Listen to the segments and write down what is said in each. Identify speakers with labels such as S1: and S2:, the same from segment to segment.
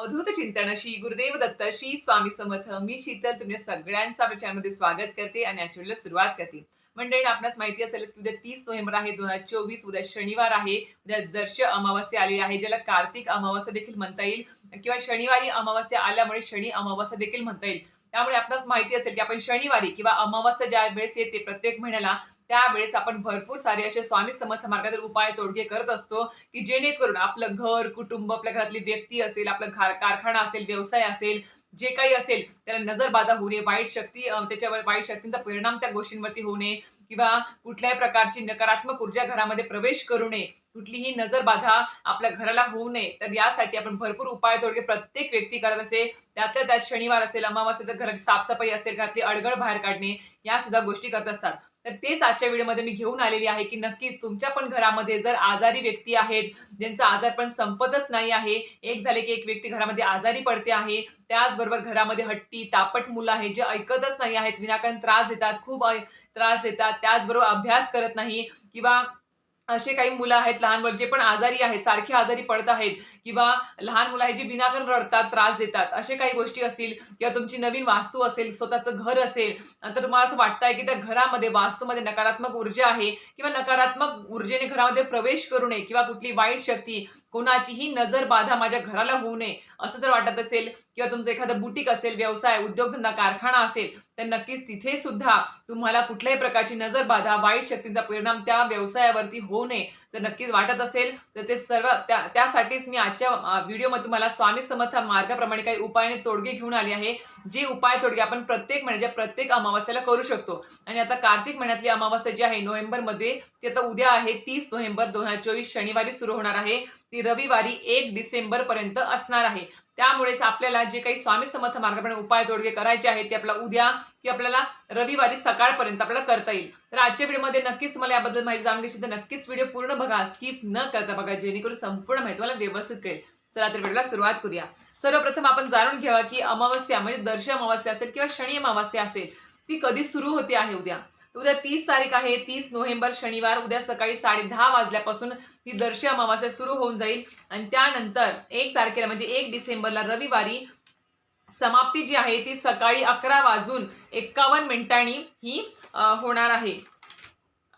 S1: अवधूत चिंतन श्री गुरुदेव दत्त श्री स्वामी समर्थ मी शीतल तुमच्या सगळ्यांचा प्रचारमध्ये स्वागत करते आणि ऍक्च्युअली सुरुवात करते. मंडळी आपणास माहिती असेल की उद्या तीस नोव्हेंबर आहे दोन हजार चोवीस उद्या शनिवार आहे उद्या दर्श अमावस्या आली आहे ज्याला कार्तिक अमावस्या देखील म्हणता येईल किंवा शनिवारी अमावस्या आल्यामुळे शनी अमावस्या देखील म्हणता येईल. त्यामुळे आपणास माहिती असेल की आपण शनिवारी किंवा अमावस्या ज्या वेळेस येते प्रत्येक महिन्याला त्यावेळेस आपण भरपूर सारे असे स्वामी समर्थ मार्गातील उपाय तोडगे करत असतो की जेणेकरून आपलं घर कुटुंब आपल्या घरातली व्यक्ती असेल आपलं कारखाना असेल व्यवसाय असेल जे काही असेल त्याला नजरबाधा होऊ नये वाईट शक्ती त्याच्यावर वाईट शक्तींचा परिणाम त्या गोष्टींवरती होऊ नये किंवा कुठल्याही प्रकारची नकारात्मक ऊर्जा घरामध्ये प्रवेश करू नये कुठलीही नजरबाधा आपल्या घराला होऊ नये तर यासाठी आपण भरपूर उपाय तोडगे प्रत्येक व्यक्ती करत असे त्यातल्या त्यात शनिवार असेल अमावास्या तर घराची साफसफाई असेल घरातली अडगळ बाहेर काढणे या सुद्धा गोष्टी करत असतात. तर तेच आजच्या व्हिडिओमध्ये मी घेऊन आलेली आहे की नक्कीच तुमच्या पण घरामध्ये जर आजारी व्यक्ती आहेत ज्यांचा आजार पण संपतच नाही आहे एक झाले की एक व्यक्ती घरामध्ये आजारी पडते आहे त्याचबरोबर घरामध्ये हट्टी तापट मुलं आहेत जे ऐकतच नाही आहेत विनाकारण त्रास देतात खूप त्रास देतात त्याचबरोबर अभ्यास करत नाही किंवा असे काही मुलं आहेत लहान मुलं जे पण आजारी आहेत सारखे आजारी पडत आहेत किंवा लहान मुलं आहे जे बिनाकारण रडतात त्रास देतात असे काही गोष्टी असतील किंवा तुमची नवीन वास्तू असेल स्वतःचं घर असेल तर तुम्हाला असं वाटतंय की त्या घरामध्ये वास्तूमध्ये नकारात्मक ऊर्जा आहे किंवा नकारात्मक ऊर्जेने घरामध्ये प्रवेश करू नये किंवा कुठली वाईट शक्ती कोणाचीही नजर बाधा माझ्या घराला होऊ नये असं जर वाटत असेल किंवा तुमचं एखादं बुटीक असेल व्यवसाय उद्योगधंदा कारखाना असेल तर नक्कीच तिथे सुद्धा तुम्हाला कुठल्याही प्रकारची नजर बाधा वाईट शक्तींचा परिणाम त्या व्यवसायावरती होऊ नये. जर नक्कीच वाटत असेल. तर ते सर्व त्या त्यासाठीच मी आजच्या व्हिडिओमध्ये तुम्हाला स्वामी समर्थ मार्गाप्रमाणे काही उपायाने तोडगे घेऊन आली आहे. जे उपाय तोडगे आपण प्रत्येक महिन्याच्या प्रत्येक अमावस्याला करू शकतो. आणि आता कार्तिक महिन्यातली अमावस्या जी आहे नोव्हेंबरमध्ये ती आता उद्या आहे तीस नोव्हेंबर दोन हजार चोवीस शनिवारी सुरू होणार आहे. ती रविवारी एक डिसेंबर पर्यंत असणार आहे. त्यामुळेच आपल्याला जे काही स्वामी समर्थ मार्गाप्रमाणे उपाय तोडगे करायचे आहेत ते आपल्याला उद्या की आपल्याला रविवारी सकाळपर्यंत आपल्याला करता येईल. तर आजच्या व्हिडिओमध्ये नक्कीच मला याबद्दल माहिती जाणून घ्यायची तर नक्कीच व्हिडिओ पूर्ण बघा स्किप न करता बघा जेणेकरून संपूर्ण माहिती मला व्यवस्थित कळेल. चला तर व्हिडिओला सुरुवात करूया. सर्वप्रथम आपण जाणून घ्यावा की अमावस्या म्हणजे दर्श अमावस्या असेल किंवा शनी अमावस्या असेल ती कधी सुरू होते आहे उद्या? उद्या तीस तारीख आहे. तीस नोव्हेंबर शनिवार उद्या सकाळी साडे दहा वाजल्यापासून ही दर्शी अमावास्या सुरू होऊन जाईल. आणि त्यानंतर एक तारखेला म्हणजे एक डिसेंबरला रविवारी समाप्ती जी आहे ती सकाळी अकरा वाजून एक्कावन्न मिनिटांनी ही होणार आहे.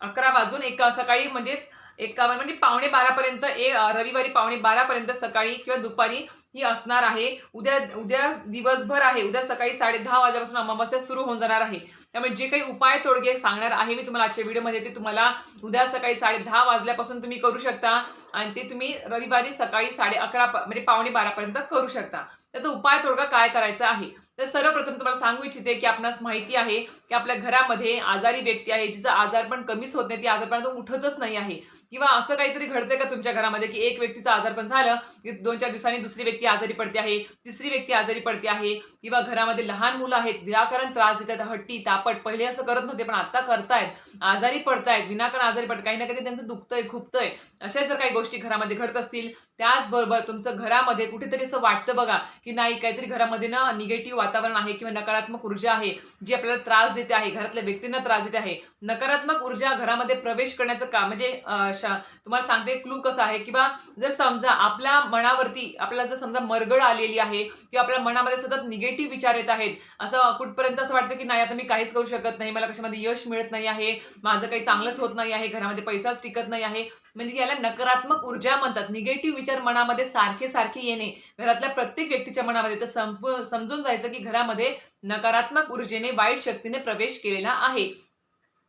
S1: अकरा वाजून एक सकाळी म्हणजेच एकावन्न म्हणजे पावणे बारापर्यंत ए रविवारी पावणे बारापर्यंत सकाळी किंवा दुपारी ही असणार आहे. उद्या उद्या दिवसभर आहे. उद्या सकाळी साडे दहा वाजल्यापासून अमावस्या सुरू होऊन जाणार आहे. त्यामुळे जे काही उपाय तोडगे सांगणार आहे मी तुम्हाला आजच्या व्हिडिओमध्ये ते तुम्हाला उद्या सकाळी साडे दहा वाजल्यापासून तुम्ही करू शकता आणि ते तुम्ही रविवारी सकाळी साडे अकरा म्हणजे पावणे बारापर्यंत करू शकता. त्याचा उपाय तोडगा काय करायचा आहे? तर सर्वप्रथम तुम्हाला सांगू इच्छिते की आपणास माहिती आहे की आपल्या घरामध्ये आजारी व्यक्ती आहे जिचं आजारपण कमीच होत नाही ती आजारपण उठतच नाही आहे. किंवा असं काहीतरी घडतंय का तुमच्या घरामध्ये की एक व्यक्तीचं आजारपण झालं की दोन चार दिवसांनी दुसरी व्यक्ती आजारी पडते आहे तिसरी व्यक्ती आजारी पडते आहे किंवा घरामध्ये लहान मुलं आहेत विनाकारण त्रास देतात हट्टी तापट पहिले असं करत नव्हते पण आता करतायत आजारी पडतायत विनाकारण आजारी पडत काही ना काही त्यांचं दुखतंय खुपतंय अशा जर काही गोष्टी घरामध्ये घडत असतील त्याचबरोबर तुमचं घरामध्ये कुठेतरी असं वाटतं बघा की नाही काहीतरी घरामध्ये ना निगेटिव्ह वातावरण आहे किंवा नकारात्मक ऊर्जा आहे जी आपल्याला त्रास देते आहे घरातल्या व्यक्तींना त्रास देते आहे नकारात्मक ऊर्जा घरामध्ये प्रवेश करण्याचं काम म्हणजे तुम्हाला सांगते क्लू कसं आहे? किंवा जर समजा आपल्या मनावरती आपल्याला जर समजा मरगड आलेली आहे किंवा आपल्या मनामध्ये सतत निगेटिव्ह विचार येत आहेत असं कुठपर्यंत असं वाटतं की नाही आता मी काहीच करू शकत नाही मला कशामध्ये यश मिळत नाही आहे माझं काही चांगलंच होत नाही आहे घरामध्ये पैसाच टिकत नाही आहे म्हणजे याला नकारात्मक ऊर्जा म्हणतात. निगेटिव्ह विचार मनामध्ये सारखे सारखे येणे. घरातल्या प्रत्येक व्यक्तीच्या मनामध्ये तर संप समजून जायचं की घरामध्ये नकारात्मक ऊर्जेने वाईट शक्तीने प्रवेश केलेला आहे.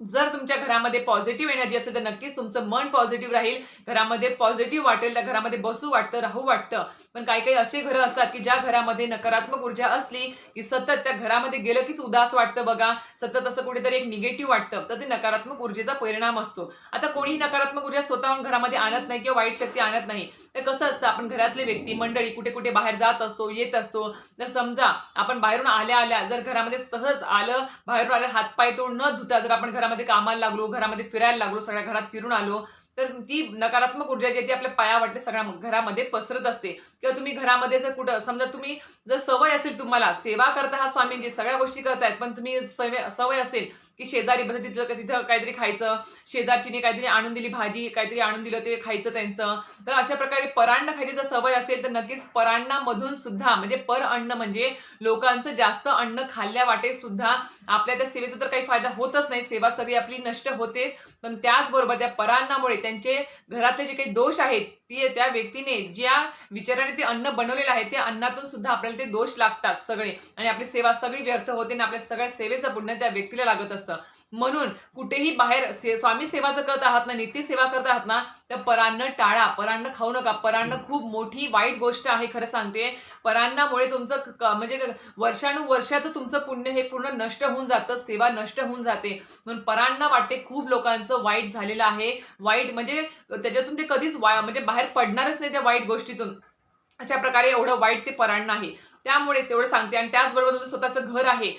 S1: जर तुमच्या घरामध्ये पॉझिटिव्ह एनर्जी असेल तर नक्कीच तुमचं मन पॉझिटिव्ह राहील. घरामध्ये पॉझिटिव्ह वाटेल त्या घरामध्ये बसू वाटतं राहू वाटतं. पण काही काही असे घरं असतात की ज्या घरामध्ये नकारात्मक ऊर्जा असली की सतत त्या घरामध्ये गेलं कीच उदास वाटतं बघा. सतत असं कुठेतरी एक निगेटिव्ह वाटतं. तर ते नकारात्मक ऊर्जेचा परिणाम असतो. आता कोणीही नकारात्मक ऊर्जा स्वतःहून घरामध्ये आणत नाही किंवा वाईट शक्ती आणत नाही. तर कसं असतं आपण घरातले व्यक्ती मंडळी कुठे कुठे बाहेर जात असतो येत असतो. तर समजा आपण बाहेरून आल्या आल्या जर घरामध्ये सहज आलं बाहेरून आल्या हातपाय तोंड न धुता जर आपण घरामध्ये कामाला लागलो घरामध्ये फिरायला लागलो सगळ्या घरात फिरून आलो तर ती नकारात्मक ऊर्जा जी आहे ती आपल्या पाया वाटते सगळ्या घरामध्ये पसरत असते. किंवा तुम्ही घरामध्ये जर कुठं समजा तुम्ही जर सवय असेल तुम्हाला सेवा करता हा स्वामींची सगळ्या गोष्टी करतायत पण तुम्ही सवय सवय असेल की शेजारी बसत तिथं तिथं काहीतरी खायचं शेजारचीने काहीतरी आणून दिली भाजी काहीतरी आणून दिलं ते खायचं त्यांचं. तर अशा प्रकारे परान्न खायची जर सवय असेल तर नक्कीच परान्नामधून सुद्धा म्हणजे पर अन्न म्हणजे लोकांचं जास्त अन्न खाल्ल्या वाटे सुद्धा आपल्या त्या सेवेचा तर काही फायदा होतच नाही. सेवा सगळी आपली नष्ट होतेच. पण त्याचबरोबर त्या परान्नामुळे त्यांचे घरातले जे काही दोष आहेत ती त्या व्यक्तीने ज्या विचाराने ते अन्न बनवलेलं आहे त्या अन्नातून सुद्धा आपल्याला ते दोष लागतात सगळे. आणि आपली सेवा सगळी व्यर्थ होते आणि आपल्या सगळ्या सेवेचं पुण्य त्या व्यक्तीला लागत असतं. म्हणून कुठेही बाहेर से- स्वामी सेवा जर करत आहात ना नित्य सेवा करत आहात ना तर परान्न टाळा परान्न खाऊ नका. परान्न खूप मोठी वाईट गोष्ट आहे खरं सांगते. परान्नामुळे तुमचं म्हणजे वर्षानुवर्षाचं तुमचं पुण्य हे पूर्ण नष्ट होऊन जातं सेवा नष्ट होऊन जाते. म्हणून परांना वाटते खूप लोकांचं वाईट झालेलं आहे. वाईट म्हणजे त्याच्यातून ते कधीच वा- म्हणजे बाहेर पडणारच नाही त्या वाईट गोष्टीतून. अशा प्रकारे एवढं वाईट ते परान्न आहे. त्यामुळेच एवढं सांगते. आणि त्याचबरोबर तुमचं स्वतःचं घर आहे.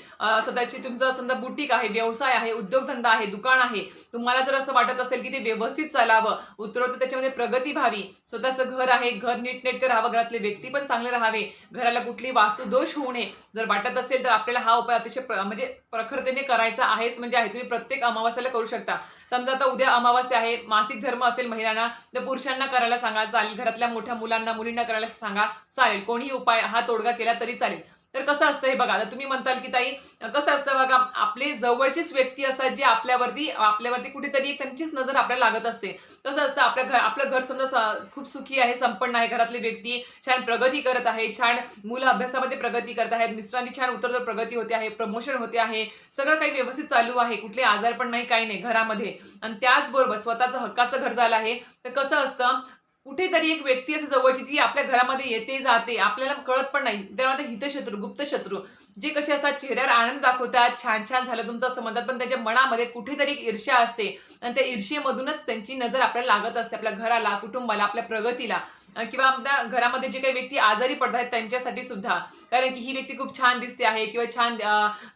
S1: स्वतःची तुमचं समजा बुटीक आहे व्यवसाय आहे उद्योगधंदा आहे दुकान आहे. तुम्हाला जर असं वाटत असेल की ते व्यवस्थित चालावं उतरवतं त्याच्यामध्ये प्रगती व्हावी. स्वतःचं घर आहे घर नीटनेटकं राहावं घरातले व्यक्ती पण चांगले राहावे. घराला कुठली वास्तुदोष होऊ नये. जर वाटत असेल तर आपल्याला हा उपाय अतिशय प्र- म्हणजे प्रखरतेने करायचा आहेच म्हणजे आहे. तुम्ही प्रत्येक अमावास्याला करू शकता. समजा आता उद्या अमावास्या आहे मासिक धर्म असेल महिलांना तर पुरुषांना करायला सांगा. चालेल घरातल्या मोठ्या मुलांना मुलींना करायला सांगा. चालेल कोणीही उपाय हा तोडगा केला तरी चालेल. तर कसं असतं हे बघा आता तुम्ही म्हणताल की ताई कसं असतं बघा आपले जवळचीच व्यक्ती असतात जे आपल्यावरती आपल्यावरती कुठेतरी त्यांचीच नजर आपल्याला लागत असते. कसं असतं आपल्या घर आपलं घर समजा खूप सुखी आहे संपन्न आहे घरातली व्यक्ती छान प्रगती करत आहे छान मुलं अभ्यासामध्ये प्रगती करत आहेत मिस्टरांची छान उत्तर प्रगती होते आहे प्रमोशन होते आहे सगळं काही व्यवस्थित चालू आहे कुठले आजार पण नाही काही नाही घरामध्ये. आणि त्याचबरोबर स्वतःचं हक्काचं घर झालं आहे. तर कसं असतं कुठेतरी एक व्यक्ती असं जवळची ती आपल्या घरामध्ये येते जाते आपल्याला कळत पण नाही. त्यामध्ये हितशत्रू गुप्तशत्रू. जे कसे असतात चेहऱ्यावर आनंद दाखवतात छान छान झालं तुमचं असं म्हणतात पण त्यांच्या मनामध्ये कुठेतरी एक ईर्ष्या असते. आणि त्या ईर्ष्येमधूनच त्यांची नजर आपल्याला लागत असते आपल्या घराला कुटुंबाला आपल्या प्रगतीला. किंवा आमच्या घरामध्ये जे काही व्यक्ती आजारी पडत आहेत त्यांच्यासाठी सुद्धा. कारण की ही व्यक्ती खूप छान दिसते आहे किंवा छान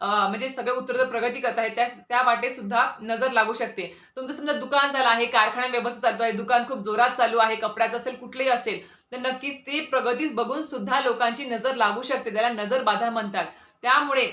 S1: म्हणजे सगळं उत्तर प्रगती करत आहे त्या त्या वाटे सुद्धा नजर लागू शकते. तुमचं समजा दुकान झालं आहे कारखाना व्यवस्थित चालतो आहे दुकान खूप जोरात चालू आहे कपड्याचं असेल कुठलंही असेल तर नक्कीच ते प्रगती बघून सुद्धा लोकांची नजर लागू शकते त्याला नजर बाधा म्हणतात. त्यामुळे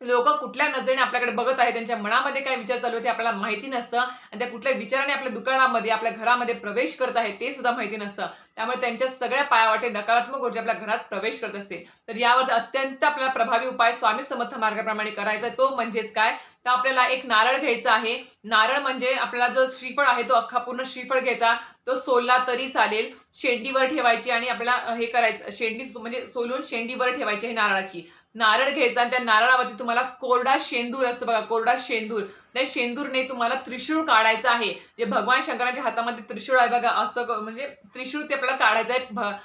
S1: लोक कुठल्या नजरेने आपल्याकडे बघत आहे त्यांच्या मनामध्ये काय विचार चालू आहे ते आपल्याला माहिती नसतं. आणि त्या कुठल्या विचाराने आपल्या दुकानामध्ये आपल्या घरामध्ये प्रवेश करत आहे ते सुद्धा माहिती नसतं. त्यामुळे त्यांच्या सगळ्या पायावाटे नकारात्मक ऊर्जा आपल्या घरात प्रवेश करत असते. तर यावर अत्यंत आपल्याला प्रभावी उपाय स्वामी समर्थ मार्गाप्रमाणे करायचा तो म्हणजेच काय? तर आपल्याला एक नारळ घ्यायचा आहे. नारळ म्हणजे आपल्याला जो श्रीफळ आहे तो अख्खा पूर्ण श्रीफळ घ्यायचा. तो सोलला तरी चालेल. शेंडीवर ठेवायची आणि आपल्याला हे करायचं शेंडी म्हणजे सोलून शेंडीवर ठेवायची आहे नारळाची. नारळ घ्यायचा आणि त्या नारळावरती तुम्हाला कोरडा शेंदूर असतो बघा कोरडा शेंदूर. त्या शेंदूरने तुम्हाला त्रिशूळ काढायचा आहे. जे भगवान शंकराच्या हातामध्ये त्रिशूळ आहे बघा असं म्हणजे त्रिशूळ ते आपल्याला काढायचं आहे.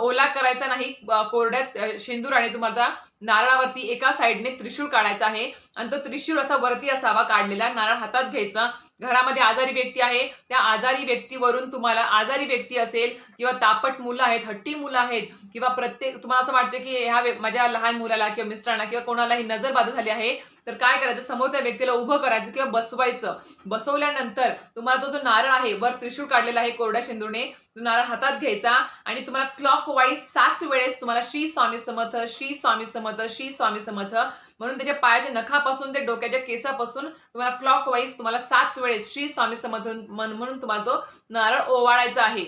S1: ओला करायचा नाही कोरड्यात शेंदूर आणि तुम्हाला नारळावरती एका साईडने त्रिशूळ काढायचा आहे. आणि तो त्रिशूळ असा वरती असावा काढलेला नारळ हातात घ्यायचा. घरामध्ये आजारी व्यक्ती आहे त्या आजारी व्यक्तीवरून तुम्हाला आजारी व्यक्ती असेल किंवा तापट मुलं आहेत हट्टी मुलं आहेत किंवा प्रत्येक तुम्हाला असं वाटतं की ह्या माझ्या लहान मुलाला किंवा मिस्टरांना किंवा कोणालाही नजर बाधा झाली आहे तर काय करायचं? समोर त्या व्यक्तीला उभं करायचं किंवा बसवायचं. बसवल्यानंतर तुम्हाला तो जो नारळ आहे वर त्रिशूळ काढलेला आहे कोरड्या शेंदूरने तो नारळ हातात घ्यायचा आणि तुम्हाला क्लॉक वाईज सात वेळेस तुम्हाला श्री स्वामी समर्थ श्री स्वामी समर्थ श्री स्वामी समर्थ म्हणून त्याच्या पायाच्या नखापासून ते डोक्याच्या केसापासून तुम्हाला क्लॉक वाईज तुम्हाला सात वेळेस श्री स्वामी समर्थन म्हणून तुम्हाला तो नारळ ओवाळायचा आहे.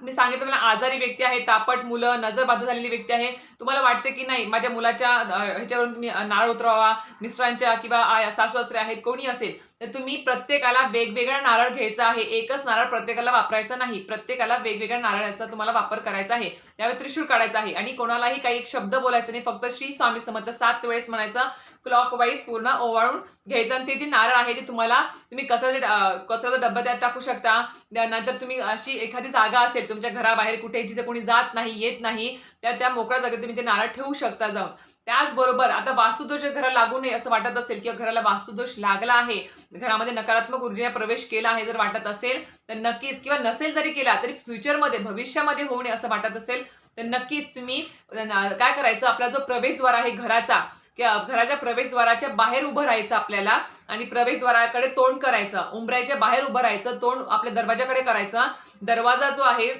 S1: मी सांगितलं मला आजारी व्यक्ती आहे तापट मुलं नजरबाधा झालेली व्यक्ती आहे. तुम्हाला वाटते की नाही माझ्या मुलाच्या ह्याच्यावरून तुम्ही अं, नारळ उतरवा मिस्टरांच्या किंवा सासू सासूसासरे आहेत कोणी असेल तर तुम्ही प्रत्येकाला वेगवेगळा नारळ घ्यायचा आहे. एकच नारळ प्रत्येकाला वापरायचा नाही. प्रत्येकाला वेगवेगळ्या नारळाचा तुम्हाला वापर करायचा आहे. त्यावेळी त्रिशूळ काढायचा आहे. आणि कोणालाही काही एक शब्द बोलायचा नाही. फक्त श्री स्वामी समर्थ सात वेळेस म्हणायचं क्लॉक वाईज पूर्ण ओवाळून घ्यायचं. आणि ते जे नारळ आहे ते तुम्हाला तुम्ही कचऱ्याच्या कचऱ्याचा डब्बा त्यात टाकू शकता. त्यानंतर तुम्ही अशी एखादी जागा असेल तुमच्या घराबाहेर कुठे जिथे कोणी जात नाही येत नाही त्या त्या मोकळ्या जागेत तुम्ही ते नारळ ठेवू शकता जाऊन. त्याचबरोबर आता वास्तुदोष घराला लागू नये असं वाटत असेल किंवा घराला वास्तुदोष लागला आहे घरामध्ये नकारात्मक ऊर्जेने प्रवेश केला आहे जर वाटत असेल तर नक्कीच किंवा नसेल जरी केला तरी फ्युचरमध्ये भविष्यामध्ये होऊ नये असं वाटत असेल तर नक्कीच तुम्ही काय करायचं? आपला जो प्रवेशद्वार आहे घराचा घराच्या प्रवेशद्वाराच्या बाहेर उभं राहायचं आपल्याला आणि प्रवेशद्वाराकडे तोंड करायचं. उंबऱ्याच्या बाहेर उभं राहायचं तोंड आपल्या दरवाजाकडे करायचं. दरवाजा जो आहे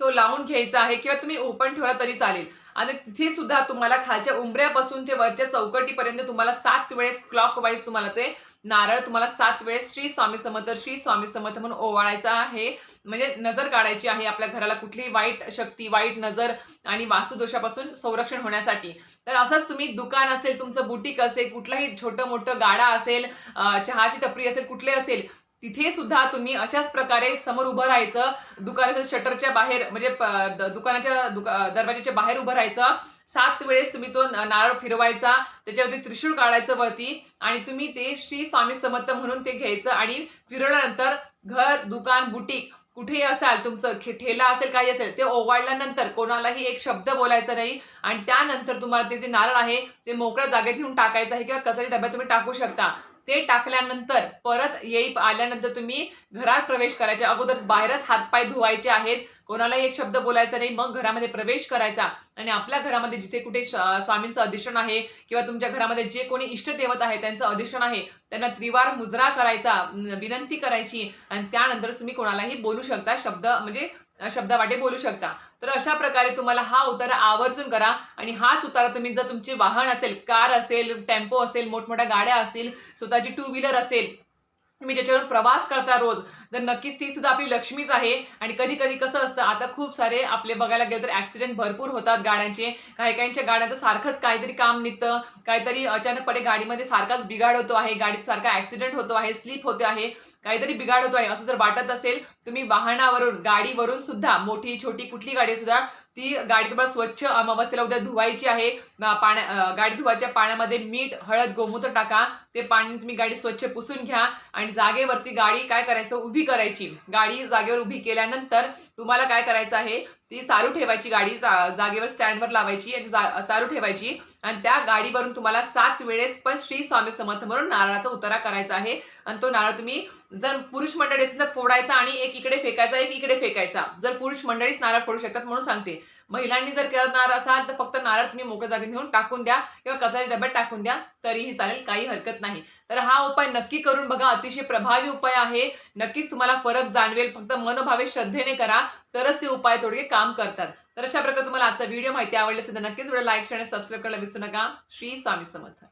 S1: तो लावून घ्यायचा आहे किंवा तुम्ही ओपन ठेवला तरी चालेल. आणि तिथे सुद्धा तुम्हाला खालच्या उंबऱ्यापासून ते वरच्या चौकटीपर्यंत तुम्हाला सात वेळेस क्लॉक वाईज तुम्हाला ते नारळ तुम्हाला सात वेळेस श्री स्वामी समर्थ श्री स्वामी समर्थ म्हणून ओवाळायचा आहे. म्हणजे नजर काढायची आहे आपल्या घराला कुठलीही वाईट शक्ती वाईट नजर आणि वासुदोषापासून संरक्षण होण्यासाठी. तर असंच तुम्ही दुकान असेल तुमचं बुटीक असेल कुठलाही छोटं मोठं गाडा असेल चहाची टपरी असेल कुठले असेल तिथे सुद्धा तुम्ही अशाच प्रकारे समोर उभं राहायचं. दुकानाच्या शटरच्या बाहेर म्हणजे दुकानाच्या दुका- दरवाजाच्या बाहेर उभं राहायचं. सात वेळेस तुम्ही तो नारळ फिरवायचा त्याच्यावरती त्रिशूळ काढायचं वरती आणि तुम्ही ते श्री स्वामी समर्थ म्हणून ते घ्यायचं आणि फिरवल्यानंतर घर दुकान बुटीक कुठेही असाल तुमचं खे- ठेला असेल काही असेल ते ओवाळल्यानंतर कोणालाही एक शब्द बोलायचा नाही आणि त्यानंतर तुम्हाला ते जे नारळ आहे ते मोकळ्या जागेत घेऊन टाकायचं आहे किंवा कचरी डब्यात तुम्ही टाकू शकता. ते टाकल्यानंतर परत येई आल्यानंतर तुम्ही घरात प्रवेश करायचे अगोदर बाहेरच हातपाय धुवायचे आहेत कोणालाही एक शब्द बोलायचा नाही मग घरामध्ये प्रवेश करायचा. आणि आपल्या घरामध्ये जिथे कुठे श- स्वामींचं अधिष्ठान आहे किंवा तुमच्या घरामध्ये जे कोणी इष्टदेवत आहे त्यांचं अधिष्ठान आहे त्यांना त्रिवार मुजरा करायचा विनंती करायची आणि त्यानंतर तुम्ही कोणालाही बोलू शकता शब्द म्हणजे शब्दावाटे बोलू शकता. तर अशा प्रकारे तुम्हाला हा उतारा आवर्जून करा आणि हाच उतारा तुम्ही जर तुमचे वाहन असेल कार असेल टेम्पो असेल मोठमोठ्या गाड्या असतील स्वतःची टू व्हीलर असेल तुम्ही ज्याच्यावरून प्रवास करता रोज तर नक्कीच ती सुद्धा आपली लक्ष्मीच आहे. आणि कधी कधी कसं असतं आता खूप सारे आपले बघायला गेलं तर ऍक्सिडेंट भरपूर होतात गाड्यांचे. काही काहींच्या गाड्यांचं सारखंच काहीतरी काम निघतं. काहीतरी अचानकपणे गाडीमध्ये सारखाच बिघाड होतो आहे गाडीत सारखा ऍक्सिडेंट होतो आहे स्लिप होते आहे काहीतरी बिघाड होतो आहे असं जर वाटत असेल तुम्ही वाहनावरून गाडीवरून सुद्धा मोठी छोटी कुठली गाडी सुद्धा ती गाडी तुम्हाला स्वच्छ अमावस्येला उद्या धुवायची आहे. पाण्या गाडी धुवायच्या पाण्यामध्ये मीठ हळद गोमूत्र टाका. ते पाणी तुम्ही गाडी स्वच्छ पुसून घ्या. आणि जागेवरती गाडी काय करायचं? उभी करायची. गाडी जागेवर उभी केल्यानंतर तुम्हाला काय करायचं आहे? ती चालू ठेवायची गाडी. जा- जागेवर स्टँडवर लावायची आणि जा- चालू ठेवायची. आणि त्या गाडीवरून तुम्हाला सात वेळेस पण श्री स्वामी समर्थ म्हणून नारळाचा उतारा करायचा आहे. आणि तो नारळ तुम्ही जर पुरुष मंडळी असेल तर फोडायचा आणि एक इकडे फेकायचा एक इकडे फेकायचा. जर पुरुष मंडळीच नारळ फोडू शकतात म्हणून सांगते. महिलांनी जर करणार असाल तर फक्त नारळ तुम्ही मोकळ्या जागेत घेऊन टाकून द्या किंवा कचऱ्याच्या डब्यात टाकून द्या तरीही चालेल काही हरकत नाही. तर हा उपाय नक्की करून बघा अतिशय प्रभावी उपाय आहे. नक्कीच तुम्हाला फरक जाणवेल. फक्त मनोभावे श्रद्धेने करा तरच ते उपाय थोडके काम करतात. तर अशा प्रकारे तुम्हाला आजचा व्हिडिओ माहिती आवडली असेल तर नक्कीच व्हिडिओ लाईक आणि सबस्क्राईब करायला विसरू नका. श्री स्वामी समर्थ.